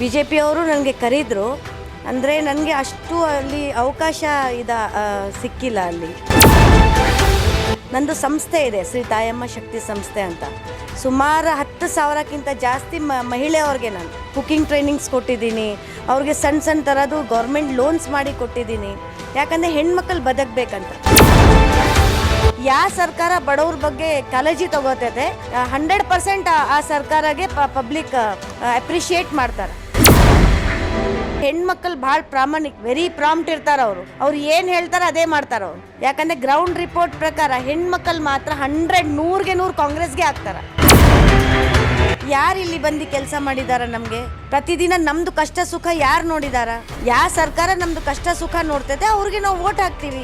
B J ಪಿಯವರು ನನಗೆ ಕರೆದ್ರು, ಅಂದರೆ ನನಗೆ ಅಷ್ಟು ಅಲ್ಲಿ ಅವಕಾಶ ಇದ ಸಿಕ್ಕಿಲ್ಲ ಅಲ್ಲಿ. ನಂದು ಸಂಸ್ಥೆ ಇದೆ, ಶ್ರೀ ತಾಯಮ್ಮ ಶಕ್ತಿ ಸಂಸ್ಥೆ ಅಂತ. ಸುಮಾರು ಹತ್ತು ಸಾವಿರಕ್ಕಿಂತ ಜಾಸ್ತಿ ಮ, ಮಹಿಳೆಯವ್ರಿಗೆ ನಾನು ಕುಕಿಂಗ್ ಟ್ರೈನಿಂಗ್ಸ್ ಕೊಟ್ಟಿದ್ದೀನಿ, ಅವ್ರಿಗೆ ಸಣ್ಣ ಸಣ್ಣ ಥರದ್ದು ಗೌರ್ಮೆಂಟ್ ಲೋನ್ಸ್ ಮಾಡಿ ಕೊಟ್ಟಿದ್ದೀನಿ. ಯಾಕಂದರೆ ಹೆಣ್ಮಕ್ಳು ಬದುಕಬೇಕಂತ. ಯಾವ ಸರ್ಕಾರ ಬಡವ್ರ ಬಗ್ಗೆ ಕಾಳಜಿ ತಗೋತೈತೆ ಹಂಡ್ರೆಡ್ ಪರ್ಸೆಂಟ್ ಆ ಸರ್ಕಾರಗೆ ಪಬ್ಲಿಕ್ ಅಪ್ರಿಷಿಯೇಟ್ ಮಾಡ್ತಾರೆ. ಹೆಣ್ಮಕ್ಳು ಭಾಳ ಪ್ರಾಮಾಣಿಕ ವೆರಿ ಪ್ರಾಂಪ್ಟ್ ಇರ್ತಾರ ಅವರು. ಅವ್ರು ಏನು ಹೇಳ್ತಾರೆ ಅದೇ ಮಾಡ್ತಾರ ಅವ್ರು. ಯಾಕಂದ್ರೆ ಗ್ರೌಂಡ್ ರಿಪೋರ್ಟ್ ಪ್ರಕಾರ ಹೆಣ್ಮಕ್ಳು ಮಾತ್ರ ಹಂಡ್ರೆಡ್ ನೂರ್ಗೆ ನೂರು ಕಾಂಗ್ರೆಸ್ಗೆ ಹಾಕ್ತಾರ. ಯಾರು ಇಲ್ಲಿ ಬಂದು ಕೆಲಸ ಮಾಡಿದಾರ ನಮಗೆ? ಪ್ರತಿದಿನ ನಮ್ದು ಕಷ್ಟ ಸುಖ ಯಾರು ನೋಡಿದಾರ? ಯಾವ ಸರ್ಕಾರ ನಮ್ದು ಕಷ್ಟ ಸುಖ ನೋಡ್ತೈತೆ, ಅವ್ರಿಗೆ ನಾವು ವೋಟ್ ಹಾಕ್ತೀವಿ.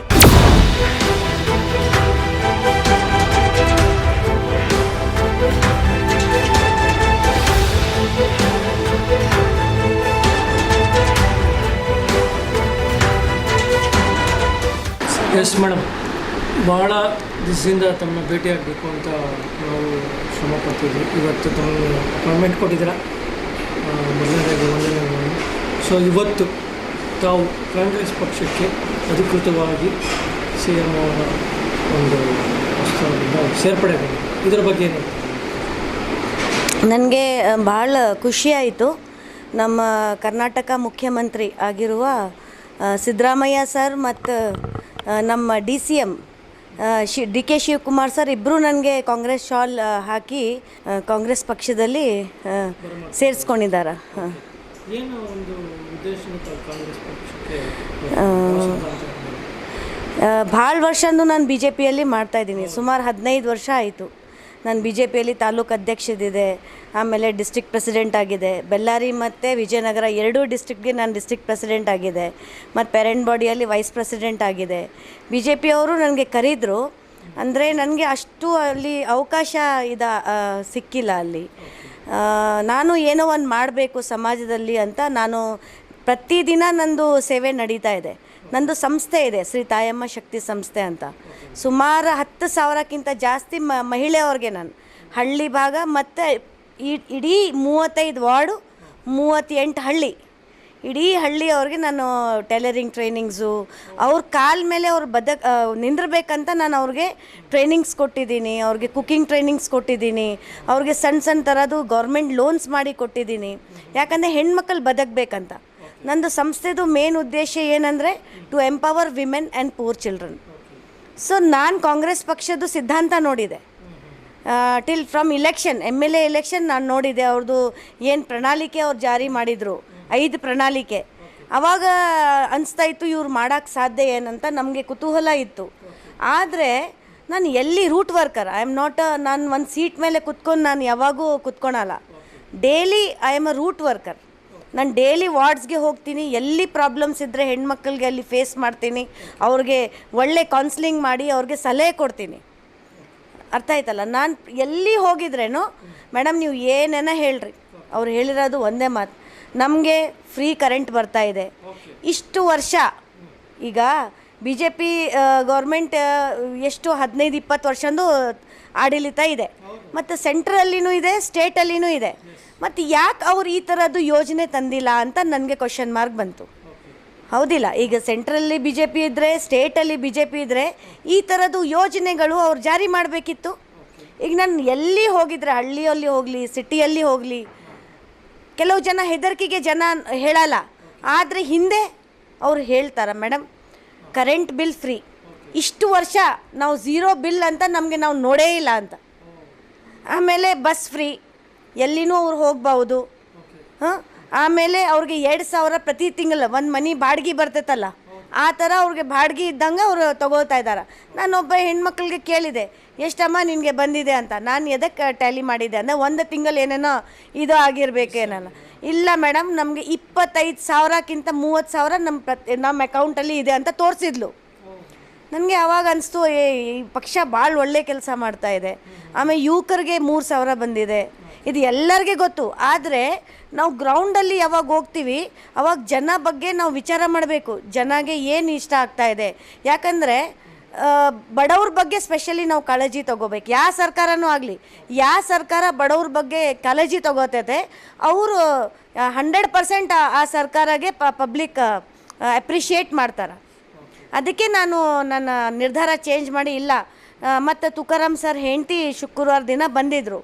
ಎಸ್ ಮೇಡಮ್ ಭಾಳ ದಿವಸದಿಂದ ತಮ್ಮ ಭೇಟಿಯಾಗಬೇಕು ಅಂತ ನಾವು ಶ್ರಮ ಪಡ್ತಿದ್ವಿ. ಇವತ್ತು ತಮ್ಮ ಅಪಾಯಿಂಟ್ಮೆಂಟ್ ಕೊಟ್ಟಿದ್ದೀರ? ಮೊದಲನೇದಾಗಿ ಒಂದನೇ ಸೊ ಇವತ್ತು ತಾವು ಕಾಂಗ್ರೆಸ್ ಪಕ್ಷಕ್ಕೆ ಅಧಿಕೃತವಾಗಿ ಸಿ ಎಂ ಅವರ ಒಂದು ಸೇರ್ಪಡೆಗೊಂಡು ಇದರ ಬಗ್ಗೆ ನನಗೆ ಭಾಳ ಖುಷಿ ಆಯಿತು. ನಮ್ಮ ಕರ್ನಾಟಕ ಮುಖ್ಯಮಂತ್ರಿ ಆಗಿರುವ ಸಿದ್ದರಾಮಯ್ಯ ಸರ್ ಮತ್ತು ನಮ್ಮ ಡಿ ಸಿ ಎಂ ಶಿ ಡಿ ಕೆ ಶಿವಕುಮಾರ್ ಸರ್ ಇಬ್ಬರು ನನಗೆ ಕಾಂಗ್ರೆಸ್ ಶಾಲ್ ಹಾಕಿ ಕಾಂಗ್ರೆಸ್ ಪಕ್ಷದಲ್ಲಿ ಸೇರಿಸ್ಕೊಂಡಿದ್ದಾರೆ ಭಾಳ ವರ್ಷ ನಾನು ಬಿ ಜೆ ಪಿಯಲ್ಲಿ ಮಾಡ್ತಾಯಿದ್ದೀನಿ ಸುಮಾರು ಹದಿನೈದು ವರ್ಷ ಆಯಿತು. ನಾನು ಬಿ ಜೆ ಪಿಯಲ್ಲಿ ತಾಲೂಕು ಅಧ್ಯಕ್ಷದಿದೆ, ಆಮೇಲೆ ಡಿಸ್ಟ್ರಿಕ್ಟ್ ಪ್ರೆಸಿಡೆಂಟ್ ಆಗಿದೆ. ಬೆಳ್ಳಾರಿ ಮತ್ತು ವಿಜಯನಗರ ಎರಡೂ ಡಿಸ್ಟಿಕ್ಗೆ ನಾನು ಡಿಸ್ಟ್ರಿಕ್ಟ್ ಪ್ರೆಸಿಡೆಂಟ್ ಆಗಿದೆ. ಮತ್ತು ಪೇರೆಂಟ್ ಬಾಡಿಯಲ್ಲಿ ವೈಸ್ ಪ್ರೆಸಿಡೆಂಟ್ ಆಗಿದೆ. ಬಿ ಜೆ ಪಿಯವರು ನನಗೆ ಕರೆದ್ರು. ಅಂದರೆ ನನಗೆ ಅಷ್ಟು ಅಲ್ಲಿ ಅವಕಾಶ ಇದ ಸಿಕ್ಕಿಲ್ಲ ಅಲ್ಲಿ. ನಾನು ಏನೋ ಒಂದು ಮಾಡಬೇಕು ಸಮಾಜದಲ್ಲಿ ಅಂತ ನಾನು ಪ್ರತಿದಿನ ನಂದು ಸೇವೆ ನಡೀತಾ ಇದೆ. ನಂದು ಸಂಸ್ಥೆ ಇದೆ, ಶ್ರೀ ತಾಯಮ್ಮ ಶಕ್ತಿ ಸಂಸ್ಥೆ ಅಂತ. ಸುಮಾರು ಹತ್ತು ಸಾವಿರಕ್ಕಿಂತ ಜಾಸ್ತಿ ಮ ಮಹಿಳೆಯವ್ರಿಗೆ ನಾನು. ಹಳ್ಳಿ ಭಾಗ ಮತ್ತು ಇಡೀ ಮೂವತ್ತೈದು ವಾರ್ಡು, ಮೂವತ್ತೆಂಟು ಹಳ್ಳಿ. ಇಡೀ ಹಳ್ಳಿಯವ್ರಿಗೆ ನಾನು ಟೈಲರಿಂಗ್ ಟ್ರೈನಿಂಗ್ಸು, ಅವ್ರ ಕಾಲ ಮೇಲೆ ಅವ್ರು ಬದಕ್ ನಿಂದಿರಬೇಕಂತ ನಾನು ಅವ್ರಿಗೆ ಟ್ರೈನಿಂಗ್ಸ್ ಕೊಟ್ಟಿದ್ದೀನಿ, ಅವ್ರಿಗೆ ಕುಕ್ಕಿಂಗ್ ಟ್ರೈನಿಂಗ್ಸ್ ಕೊಟ್ಟಿದ್ದೀನಿ, ಅವ್ರಿಗೆ ಸಣ್ಣ ಸಣ್ಣ ಥರದ್ದು ಗೌರ್ಮೆಂಟ್ ಲೋನ್ಸ್ ಮಾಡಿ ಕೊಟ್ಟಿದ್ದೀನಿ. ಯಾಕಂದರೆ ಹೆಣ್ಮಕ್ಳು ಬದುಕಬೇಕಂತ. ನಂದು ಸಂಸ್ಥೆದು ಮೇನ್ ಉದ್ದೇಶ ಏನಂದರೆ to empower women and poor children so ನಾನು ಕಾಂಗ್ರೆಸ್ ಪಕ್ಷದ ಸಿದ್ಧಾಂತ ನೋಡಿದೆ. Till from election M L A election ನಾನು ನೋಡಿದೆ ಅವ್ರದ್ದು ಏನು ಪ್ರಣಾಳಿಕೆ ಅವ್ರು ಜಾರಿ ಮಾಡಿದರು, ಐದು ಪ್ರಣಾಳಿಕೆ. ಅವಾಗ ಅನಿಸ್ತಾ ಇತ್ತು, ಇವ್ರು ಮಾಡೋಕ್ಕೆ ಸಾಧ್ಯ ಏನಂತ ನಮಗೆ ಕುತೂಹಲ ಇತ್ತು. ಆದರೆ, ನಾನು ಎಲ್ಲಿ root worker I am not ನಾನು ಒಂದು ಸೀಟ್ ಮೇಲೆ ಕುತ್ಕೊಂಡು ನಾನು ಯಾವಾಗೂ ಕುತ್ಕೊಳಲ್ಲ. Daily I am a root worker ನಾನು ಡೇಲಿ ವಾರ್ಡ್ಸ್ಗೆ ಹೋಗ್ತೀನಿ ಎಲ್ಲಿ ಪ್ರಾಬ್ಲಮ್ಸ್ ಇದ್ದರೆ ಹೆಣ್ಮಕ್ಳಿಗೆ ಅಲ್ಲಿ ಫೇಸ್ ಮಾಡ್ತೀನಿ ಅವ್ರಿಗೆ ಒಳ್ಳೆ ಕೌನ್ಸ್ಲಿಂಗ್ ಮಾಡಿ ಅವ್ರಿಗೆ ಸಲಹೆ ಕೊಡ್ತೀನಿ. ಅರ್ಥ ಆಯ್ತಲ್ಲ? ನಾನು ಎಲ್ಲಿ ಹೋಗಿದ್ರೇನು ಮೇಡಮ್ ನೀವು ಏನೇನ ಹೇಳ್ರಿ? ಅವ್ರು ಹೇಳಿರೋದು ಒಂದೇ ಮಾತು. ನಮಗೆ ಫ್ರೀ ಕರೆಂಟ್ ಬರ್ತಾ ಇದೆ. ಇಷ್ಟು ವರ್ಷ ಈಗ ಬಿ ಜೆ ಪಿ ಗೌರ್ಮೆಂಟ್ ಎಷ್ಟು ಹದಿನೈದು, ಇಪ್ಪತ್ತು ವರ್ಷಂದು ಆಡಳಿತ ಇದೆ. ಮತ್ತು ಸೆಂಟ್ರಲ್ಲಿನೂ ಇದೆ ಸ್ಟೇಟಲ್ಲಿನೂ ಇದೆ. ಮತ್ತು ಯಾಕೆ ಅವ್ರು ಈ ಥರದ್ದು ಯೋಜನೆ ತಂದಿಲ್ಲ ಅಂತ ನನಗೆ ಕ್ವಶನ್ ಮಾರ್ಕ್ ಬಂತು. ಹೌದಿಲ್ಲ, ಈಗ ಸೆಂಟ್ರಲ್ಲಿ ಬಿ ಜೆ ಪಿ ಇದ್ದರೆ ಸ್ಟೇಟಲ್ಲಿ ಬಿ ಜೆ ಪಿ ಇದ್ದರೆ ಈ ಥರದ್ದು ಯೋಜನೆಗಳು ಅವ್ರು ಜಾರಿ ಮಾಡಬೇಕಿತ್ತು. ಈಗ ನಾನು ಎಲ್ಲಿ ಹೋಗಿದ್ರೆ, ಹಳ್ಳಿಯಲ್ಲಿ ಹೋಗಲಿ ಸಿಟಿಯಲ್ಲಿ ಹೋಗಲಿ, ಕೆಲವು ಜನ ಹೆದರಿಕೆಗೆ ಜನ ಹೇಳಲ್ಲ. ಆದರೆ ಹಿಂದೆ ಅವ್ರು ಹೇಳ್ತಾರೆ ಮೇಡಮ್ ಕರೆಂಟ್ ಬಿಲ್ ಫ್ರೀ. ಇಷ್ಟು ವರ್ಷ ನಾವು ಝೀರೋ ಬಿಲ್ ಅಂತ ನಮಗೆ ನಾವು ನೋಡೇ ಇಲ್ಲ ಅಂತ. ಆಮೇಲೆ ಬಸ್ ಫ್ರೀ. ಎಲ್ಲಿನೂ ಅವ್ರು ಹೋಗ್ಬೌದು ಹಾಂ? ಆಮೇಲೆ ಅವ್ರಿಗೆ ಎರಡು ಸಾವಿರ ಪ್ರತಿ ತಿಂಗಳು. ಒಂದು ಮನೆ ಬಾಡಿಗೆ ಬರ್ತೈತಲ್ಲ. ಆ ಥರ ಅವ್ರಿಗೆ ಬಾಡಿಗೆ ಇದ್ದಂಗೆ ಅವರು ತಗೋತಾ ಇದ್ದಾರೆ. ನಾನೊಬ್ಬ ಹೆಣ್ಮಕ್ಳಿಗೆ ಕೇಳಿದೆ, ಎಷ್ಟಮ್ಮ ನಿನಗೆ ಬಂದಿದೆ ಅಂತ? ನಾನು ಎದಕ್ಕೆ ಟ್ಯಾಲಿ ಮಾಡಿದ್ದೆ ಅಂದರೆ ಒಂದು ತಿಂಗಳು ಏನೇನೋ ಇದು ಆಗಿರಬೇಕೇನಲ್ಲ ಇಲ್ಲ ಮೇಡಮ್, ನಮಗೆ ಇಪ್ಪತ್ತೈದು ಸಾವಿರಕ್ಕಿಂತ ಮೂವತ್ತು ಸಾವಿರ ನಮ್ಮ ಪ್ರತಿ ನಮ್ಮ ಅಕೌಂಟಲ್ಲಿ ಇದೆ ಅಂತ ತೋರಿಸಿದ್ಲು. ನನಗೆ ಅವಾಗ ಅನಿಸ್ತು ಈ ಪಕ್ಷ ಭಾಳ ಒಳ್ಳೆ ಕೆಲಸ ಮಾಡ್ತಾ ಇದೆ. ಆಮೇಲೆ ಯುವಕರಿಗೆ ಮೂರು ಸಾವಿರ ಬಂದಿದೆ. ಇದು ಎಲ್ಲರಿಗೆ ಗೊತ್ತು. ಆದರೆ ನಾವು ಗ್ರೌಂಡಲ್ಲಿ ಯಾವಾಗ ಹೋಗ್ತೀವಿ, ಅವಾಗ ಜನ ಬಗ್ಗೆ ನಾವು ವಿಚಾರ ಮಾಡಬೇಕು. ಜನಗೆ ಏನು ಇಷ್ಟ ಆಗ್ತಾ ಇದೆ. ಯಾಕಂದರೆ ಬಡವ್ರ ಬಗ್ಗೆ ಸ್ಪೆಷಲಿ ನಾವು ಕಾಳಜಿ ತಗೋಬೇಕು. ಯಾವ ಸರ್ಕಾರನೂ ಆಗಲಿ ಯಾವ ಸರ್ಕಾರ ಬಡವ್ರ ಬಗ್ಗೆ ಕಾಳಜಿ ತಗೋತೈತೆ, ಅವರು ಹಂಡ್ರೆಡ್ ಪರ್ಸೆಂಟ್ ಆ ಸರ್ಕಾರಗೆ ಪಬ್ಲಿಕ್ ಅಪ್ರಿಷಿಯೇಟ್ ಮಾಡ್ತಾರೆ. ಅದಕ್ಕೆ ನಾನು ನನ್ನ ನಿರ್ಧಾರ ಚೇಂಜ್ ಮಾಡಿ, ಇಲ್ಲ ಮತ್ತು ತುಕಾರಾಮ್ ಸರ್ ಹೆಂಡತಿ ಶುಕ್ರವಾರ ದಿನ ಬಂದಿದ್ದರು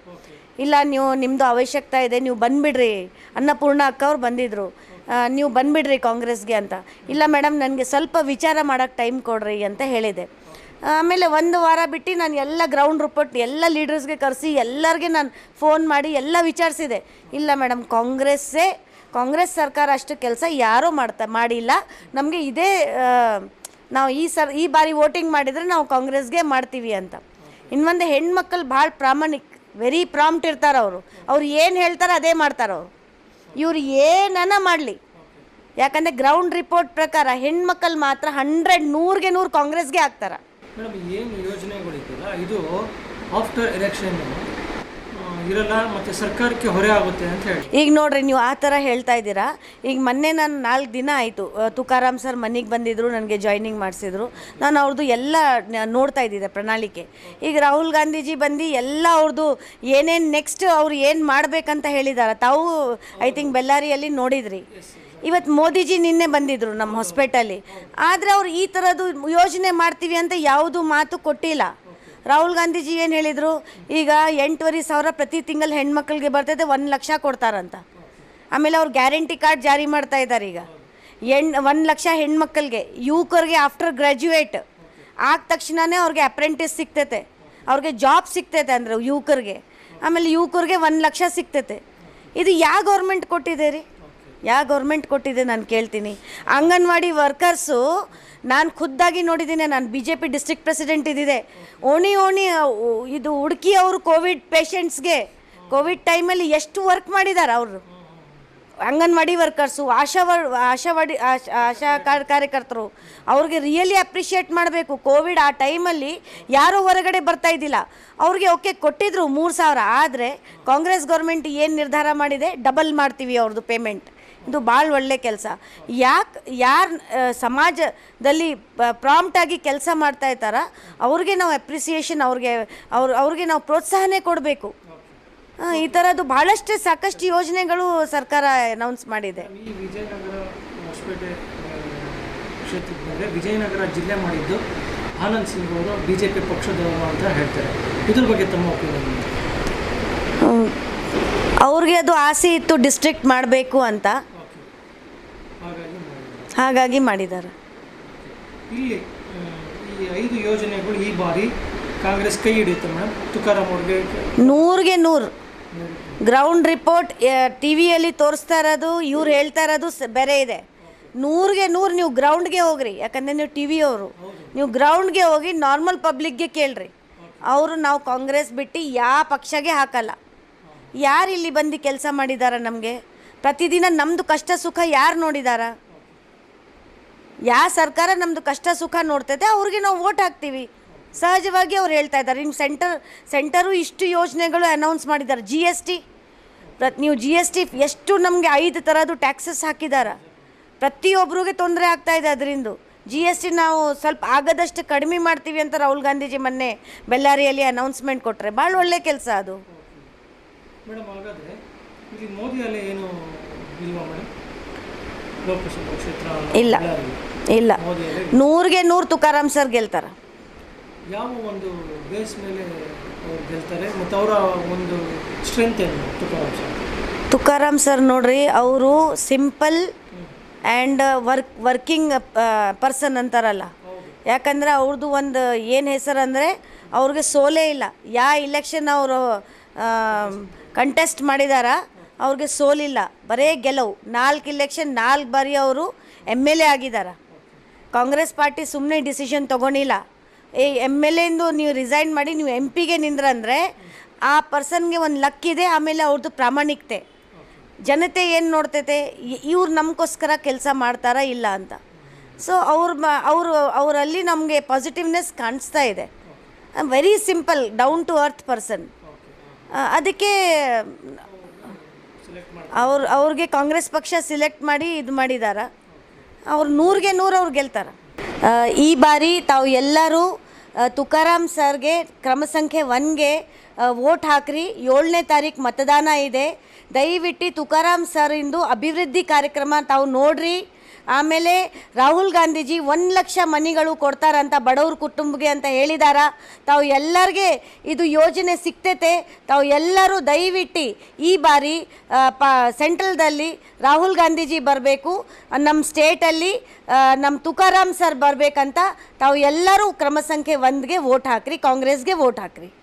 ಇಲ್ಲ ನೀವು ನಿಮ್ಮದು ಅವಶ್ಯಕತೆ ಇದೆ ನೀವು ಬಂದುಬಿಡ್ರಿ. ಅನ್ನಪೂರ್ಣ ಅಕ್ಕವ್ರು ಬಂದಿದ್ದರು ಆ, ನೀವು ಬಂದುಬಿಡ್ರಿ ಕಾಂಗ್ರೆಸ್ಗೆ ಅಂತ. ಇಲ್ಲ ಮೇಡಮ್ ನನಗೆ ಸ್ವಲ್ಪ ವಿಚಾರ ಮಾಡೋಕ್ಕೆ ಟೈಮ್ ಕೊಡ್ರಿ ಅಂತ ಹೇಳಿದೆ. ಆಮೇಲೆ ಒಂದು ವಾರ ಬಿಟ್ಟು ನಾನು ಎಲ್ಲ ಗ್ರೌಂಡ್ ರಿಪೋರ್ಟ್ ಎಲ್ಲ ಲೀಡರ್ಸ್ಗೆ ಕರೆಸಿ ಎಲ್ಲರಿಗೆ ನಾನು ಫೋನ್ ಮಾಡಿ ಎಲ್ಲ ವಿಚಾರಿಸಿದೆ. ಇಲ್ಲ ಮೇಡಮ್ ಕಾಂಗ್ರೆಸ್ಸೇ ಕಾಂಗ್ರೆಸ್ ಸರ್ಕಾರ ಅಷ್ಟು ಕೆಲಸ ಯಾರೂ ಮಾಡ್ತಾ ಮಾಡಿಲ್ಲ. ನಮಗೆ ಇದೇ ನಾವು ಈ ಸರ್ ಈ ಬಾರಿ ವೋಟಿಂಗ್ ಮಾಡಿದರೆ ನಾವು ಕಾಂಗ್ರೆಸ್ಗೆ ಮಾಡ್ತೀವಿ ಅಂತ. ಇನ್ನೊಂದು ಹೆಣ್ಮಕ್ಳು ಭಾಳ ಪ್ರಾಮಾಣಿಕ ವೆರಿ ಪ್ರಾಂಪ್ಟ್ ಇರ್ತಾರೆ ಅವರು. ಅವ್ರು ಏನು ಹೇಳ್ತಾರೆ ಅದೇ ಮಾಡ್ತಾರೆ ಅವರು. ಇವ್ರು ಏನನ ಮಾಡಲಿ. ಯಾಕಂದರೆ ಗ್ರೌಂಡ್ ರಿಪೋರ್ಟ್ ಪ್ರಕಾರ ಹೆಣ್ಮಕ್ಕಳು ಮಾತ್ರ ಹಂಡ್ರೆಡ್ ನೂರಿಗೆ ನೂರು ಕಾಂಗ್ರೆಸ್ಗೆ ಹಾಕ್ತಾರೆ. ಮೇಡಮ್, ಏನು ಯೋಜನೆಗಳಿದೆಯಲ್ಲ ಇದು ಆಫ್ಟರ್ ಎಲೆಕ್ಷನ್ ಸರ್ಕಾರಕ್ಕೆ ಹೊರೆ ಆಗುತ್ತೆ ಅಂತ ಹೇಳಿ. ಈಗ ನೋಡ್ರಿ, ನೀವು ಆ ಥರ ಹೇಳ್ತಾ ಇದ್ದೀರಾ. ಈಗ ಮೊನ್ನೆ ನಾನು ನಾಲ್ಕು ದಿನ ಆಯಿತು ತುಕಾರಾಮ್ ಸರ್ ಮನೆಗೆ ಬಂದಿದ್ದರು ನನಗೆ ಜಾಯ್ನಿಂಗ್ ಮಾಡಿಸಿದ್ರು. ನಾನು ಅವ್ರದ್ದು ಎಲ್ಲ ನೋಡ್ತಾ ಇದ್ದಿದ್ದೆ ಪ್ರಣಾಳಿಕೆ. ಈಗ ರಾಹುಲ್ ಗಾಂಧೀಜಿ ಬಂದು ಎಲ್ಲ ಅವ್ರದ್ದು ಏನೇನು ನೆಕ್ಸ್ಟ್ ಅವ್ರು ಏನು ಮಾಡಬೇಕಂತ ಹೇಳಿದ್ದಾರೆ ತಾವು ಐ ಥಿಂಕ್ ಬೆಳ್ಳಾರಿಯಲ್ಲಿ ನೋಡಿದ್ರಿ. ಇವತ್ತು ಮೋದಿಜಿ ನಿನ್ನೆ ಬಂದಿದ್ರು ನಮ್ಮ ಹಾಸ್ಪಿಟಲಿ ಆದರೆ ಅವ್ರು ಈ ಥರದ್ದು ಯೋಜನೆ ಮಾಡ್ತೀವಿ ಅಂತ ಯಾವುದು ಮಾತು ಕೊಟ್ಟಿಲ್ಲ. ರಾಹುಲ್ ಗಾಂಧೀಜಿ ಏನು ಹೇಳಿದರು? ಈಗ ಎಂಟುವರೆ ಸಾವಿರ ಪ್ರತಿ ತಿಂಗಳು ಹೆಣ್ಮಕ್ಳಿಗೆ ಬರ್ತೈತೆ, ಒಂದು ಲಕ್ಷ ಕೊಡ್ತಾರಂತ. ಆಮೇಲೆ ಅವ್ರು ಗ್ಯಾರಂಟಿ ಕಾರ್ಡ್ ಜಾರಿ ಮಾಡ್ತಾ ಇದ್ದಾರೆ ಈಗ. ಎಣ್, ಒಂದು ಲಕ್ಷ ಹೆಣ್ಮಕ್ಳಿಗೆ, ಯುವಕರಿಗೆ ಆಫ್ಟರ್ ಗ್ರ್ಯಾಜುಯೇಟ್ ಆದ ತಕ್ಷಣವೇ ಅವ್ರಿಗೆ ಅಪ್ರೆಂಟಿಸ್ ಸಿಗ್ತೈತೆ. ಅವ್ರಿಗೆ ಜಾಬ್ ಸಿಗ್ತೈತೆ ಅಂದರೆ ಯುವಕರಿಗೆ. ಆಮೇಲೆ ಯುವಕರಿಗೆ ಒಂದು ಲಕ್ಷ ಸಿಗ್ತೈತೆ. ಇದು ಯಾವ ಗೌರ್ಮೆಂಟ್ ಕೊಟ್ಟಿದೆ ರೀ? ಯಾವ ಗೌರ್ಮೆಂಟ್ ಕೊಟ್ಟಿದೆ ನಾನು ಕೇಳ್ತೀನಿ. ಅಂಗನವಾಡಿ ವರ್ಕರ್ಸು ನಾನು ಖುದ್ದಾಗಿ ನೋಡಿದ್ದೀನಿ ನಾನು B J P district president ಇದ್ದಿದೆ. ಓಣಿ ಓಣಿ ಇದು ಹುಡುಕಿ ಅವರು ಕೋವಿಡ್ ಪೇಷಂಟ್ಸ್ಗೆ ಕೋವಿಡ್ ಟೈಮಲ್ಲಿ ಎಷ್ಟು ವರ್ಕ್ ಮಾಡಿದ್ದಾರೆ ಅವರು. ಅಂಗನವಾಡಿ ವರ್ಕರ್ಸು ಆಶಾ ವರ್ ಆಶಾವಾಡಿ ಆಶಾ ಕಾರ್ಯಕರ್ತರು, ಅವ್ರಿಗೆ ರಿಯಲಿ ಅಪ್ರಿಷಿಯೇಟ್ ಮಾಡಬೇಕು. ಕೋವಿಡ್ ಆ ಟೈಮಲ್ಲಿ ಯಾರೂ ಹೊರಗಡೆ ಬರ್ತಾ ಇದ್ದಿಲ್ಲ. ಅವ್ರಿಗೆ ಓಕೆ ಕೊಟ್ಟಿದ್ರು ಮೂರು ಸಾವಿರ, ಆದರೆ ಕಾಂಗ್ರೆಸ್ ಗೌರ್ಮೆಂಟ್ ಏನು ನಿರ್ಧಾರ ಮಾಡಿದೆ? ಡಬಲ್ ಮಾಡ್ತೀವಿ ಅವ್ರದ್ದು ಪೇಮೆಂಟ್ ಇದು ಭಾಳ ಒಳ್ಳೆ ಕೆಲಸ. ಯಾಕೆ ಯಾರು ಸಮಾಜದಲ್ಲಿ ಪ್ರಾಂಪ್ಟಾಗಿ ಕೆಲಸ ಮಾಡ್ತಾ ಇದ್ದಾರ ಅವ್ರಿಗೆ ನಾವು ಅಪ್ರಿಸಿಯೇಷನ್ ಅವ್ರಿಗೆ ಅವ್ರ ಅವ್ರಿಗೆ ನಾವು ಪ್ರೋತ್ಸಾಹನೆ ಕೊಡಬೇಕು. ಈ ಥರದ್ದು ಭಾಳಷ್ಟು ಸಾಕಷ್ಟು ಯೋಜನೆಗಳು ಸರ್ಕಾರ ಅನೌನ್ಸ್ ಮಾಡಿದೆ. ವಿಜಯನಗರ ಜಿಲ್ಲೆ ಮಾಡಿದ್ದು ಆನಂದ್ ಸಿಂಗ್ ಅವರು ಬಿ ಜೆ ಪಿ ಪಕ್ಷದವರು ಅಂತ ಹೇಳ್ತಾರೆ. ಇದ್ರ ಬಗ್ಗೆ ತಮ್ಮ ಒಪಿನಿಯನ್. ಅವ್ರಿಗೆ ಅದು ಆಸೆ ಇತ್ತು ಡಿಸ್ಟ್ರಿಕ್ಟ್ ಮಾಡಬೇಕು ಅಂತ. ಹಾಗಾಗಿ ಮಾಡಿದ್ದಾರೆ. ಇಲ್ಲಿ ಈ ಐದು ಯೋಜನೆಗಳು ಈ ಬಾರಿ ಕಾಂಗ್ರೆಸ್ ಕೈ ಹಿಡಿಯುತ್ತೆ ಮೇಡಮ್. ತುಕಾರಾಮ್ ಅವ್ರಿಗೆ ನೂರಿಗೆ ನೂರು. ಗ್ರೌಂಡ್ ರಿಪೋರ್ಟ್ ಟಿ ವಿಯಲ್ಲಿ ತೋರಿಸ್ತಾ ಇರೋದು ಇವ್ರು ಹೇಳ್ತಾ ಇರೋದು ಬೇರೆ ಇದೆ. ನೂರಿಗೆ ನೂರು ನೀವು ಗ್ರೌಂಡ್ಗೆ ಹೋಗ್ರಿ ಯಾಕಂದರೆ ನೀವು ಟಿ ವಿಯವರು. ನೀವು ಗ್ರೌಂಡ್ಗೆ ಹೋಗಿ ನಾರ್ಮಲ್ ಪಬ್ಲಿಕ್ಗೆ ಕೇಳ್ರಿ. ಅವರು ನಾವು ಕಾಂಗ್ರೆಸ್ ಬಿಟ್ಟು ಯಾವ ಪಕ್ಷಗೆ ಹಾಕಲ್ಲ. ಯಾರು ಇಲ್ಲಿ ಬಂದು ಕೆಲಸ ಮಾಡಿದಾರ ನಮಗೆ? ಪ್ರತಿದಿನ ನಮ್ಮದು ಕಷ್ಟ ಸುಖ ಯಾರು ನೋಡಿದಾರ? ಯಾವ ಸರ್ಕಾರ ನಮ್ಮದು ಕಷ್ಟ ಸುಖ ನೋಡ್ತೈತೆ ಅವ್ರಿಗೆ ನಾವು ವೋಟ್ ಹಾಕ್ತೀವಿ. ಸಹಜವಾಗಿ ಅವ್ರು ಹೇಳ್ತಾ ಇದ್ದಾರೆ. ನಿಮ್ಮ ಸೆಂಟರ್ ಸೆಂಟರು ಇಷ್ಟು ಯೋಜನೆಗಳು ಅನೌನ್ಸ್ ಮಾಡಿದ್ದಾರೆ. ಜಿ ಎಸ್ ಟಿ ಪ್ರತಿ ನೀವು ಜಿ ಎಸ್ ಟಿ ಎಷ್ಟು ನಮಗೆ ಐದು ಥರದ್ದು ಟ್ಯಾಕ್ಸಸ್ ಹಾಕಿದ್ದಾರೆ ಪ್ರತಿಯೊಬ್ಬರಿಗೆ ತೊಂದರೆ ಆಗ್ತಾ ಇದೆ ಅದರಿಂದ. ಜಿ ಎಸ್ ಟಿ ನಾವು ಸ್ವಲ್ಪ ಆಗದಷ್ಟು ಕಡಿಮೆ ಮಾಡ್ತೀವಿ ಅಂತ ರಾಹುಲ್ ಗಾಂಧೀಜಿ ಮೊನ್ನೆ ಬೆಳ್ಳಾರಿಯಲ್ಲಿ ಅನೌನ್ಸ್ಮೆಂಟ್ ಕೊಟ್ಟರೆ ಭಾಳ ಒಳ್ಳೆ ಕೆಲಸ ಅದು. ಇಲ್ಲ ಇಲ್ಲ. ನೂರಿಗೆ ನೂರು ತುಕಾರಾಮ್ ಸರ್ ಗೆಲ್ತಾರೆ. ಯಾವ ಒಂದು ಬೇಸ್ ಮೇಲೆ ಅವ್ರು ಗೆಲ್ತಾರೆ? ಮತ್ತು ಅವರ ಒಂದು ಸ್ಟ್ರೆಂತ್ ಏನು ತುಕಾರಾಮ್ ಸರ್? ತುಕಾರಾಮ್ ಸರ್ ನೋಡ್ರಿ ಅವರು simple and work working person ಅಂತಾರಲ್ಲ. ಯಾಕಂದರೆ ಅವ್ರದ್ದು ಒಂದು ಏನು ಹೆಸರು ಅಂದರೆ ಅವ್ರಿಗೆ ಸೋಲೇ ಇಲ್ಲ. ಯಾವ ಇಲೆಕ್ಷನ್ ಅವರು ಕಂಟೆಸ್ಟ್ ಮಾಡಿದಾರ ಅವ್ರಿಗೆ ಸೋಲಿಲ್ಲ. ಬರೇ ಗೆಲುವು. ನಾಲ್ಕು ಇಲೆಕ್ಷನ್ ನಾಲ್ಕು ಬಾರಿ ಅವರು ಎಂ ಎಲ್ ಎ ಆಗಿದ್ದಾರೆ ಕಾಂಗ್ರೆಸ್ ಪಾರ್ಟಿ ಸುಮ್ಮನೆ ಡಿಸಿಷನ್ ತೊಗೊಂಡಿಲ್ಲ. ಏ, ಎಂ ಎಲ್ ಎಂದು ನೀವು ರಿಸೈನ್ ಮಾಡಿ ನೀವು ಎಂ ಪಿಗೆ ನಿಂದ್ರಂದರೆ ಆ ಪರ್ಸನ್ಗೆ ಒಂದು ಲಕ್ ಇದೆ, ಆಮೇಲೆ ಅವ್ರದ್ದು ಪ್ರಾಮಾಣಿಕತೆ. ಜನತೆ ಏನು ನೋಡ್ತೈತೆ? ಇವ್ರು ನಮಗೋಸ್ಕರ ಕೆಲಸ ಮಾಡ್ತಾರಾ ಇಲ್ಲ ಅಂತ. ಸೊ ಅವ್ರ ಅವರು, ಅವರಲ್ಲಿ ನಮಗೆ ಪಾಸಿಟಿವ್ನೆಸ್ ಕಾಣಿಸ್ತಾ ಇದೆ. Very simple, down to earth person. ಅದಕ್ಕೆ ಅವ್ರು, ಅವ್ರಿಗೆ ಕಾಂಗ್ರೆಸ್ ಪಕ್ಷ ಸಿಲೆಕ್ಟ್ ಮಾಡಿ ಇದು ಮಾಡಿದಾರ? ಅವ್ರು ನೂರಿಗೆ ನೂರು ಅವ್ರು ಗೆಲ್ತಾರೆ. ಈ ಬಾರಿ ತಾವು ಎಲ್ಲರೂ ತುಕಾರಾಮ್ ಸರ್ಗೆ ಕ್ರಮ ಸಂಖ್ಯೆ ಒನ್ಗೆ ವೋಟ್ ಹಾಕ್ರಿ. ಏಳನೇ ತಾರೀಕು ಮತದಾನ ಇದೆ. ದಯವಿಟ್ಟು ತುಕಾರಾಮ್ ಸರ್ ಇಂದು ಅಭಿವೃದ್ಧಿ ಕಾರ್ಯಕ್ರಮ ತಾವು ನೋಡ್ರಿ. ಆಮೇಲೆ ರಾಹುಲ್ ಗಾಂಧೀಜಿ ಒಂದು ಲಕ್ಷ ಮನಿಗಳು ಕೊಡ್ತಾರಂತ ಬಡವ್ರ ಕುಟುಂಬಗೆ ಅಂತ ಹೇಳಿದಾರ. ತಾವು ಎಲ್ಲರಿಗೆ ಇದು ಯೋಜನೆ ಸಿಗ್ತೈತೆ. ತಾವು ಎಲ್ಲರೂ ದಯವಿಟ್ಟು ಈ ಬಾರಿ ಪ, ಸೆಂಟ್ರಲ್ದಲ್ಲಿ ರಾಹುಲ್ ಗಾಂಧೀಜಿ ಬರಬೇಕು. ನಮ್ಮ ಸ್ಟೇಟಲ್ಲಿ ನಮ್ಮ ತುಕಾರಾಮ್ ಸರ್ ಬರಬೇಕಂತ ತಾವು ಎಲ್ಲರೂ ಕ್ರಮ ಸಂಖ್ಯೆ ಒಂದ್ಗೆ ವೋಟ್ ಹಾಕ್ರಿ, ಕಾಂಗ್ರೆಸ್ಗೆ ವೋಟ್ ಹಾಕ್ರಿ.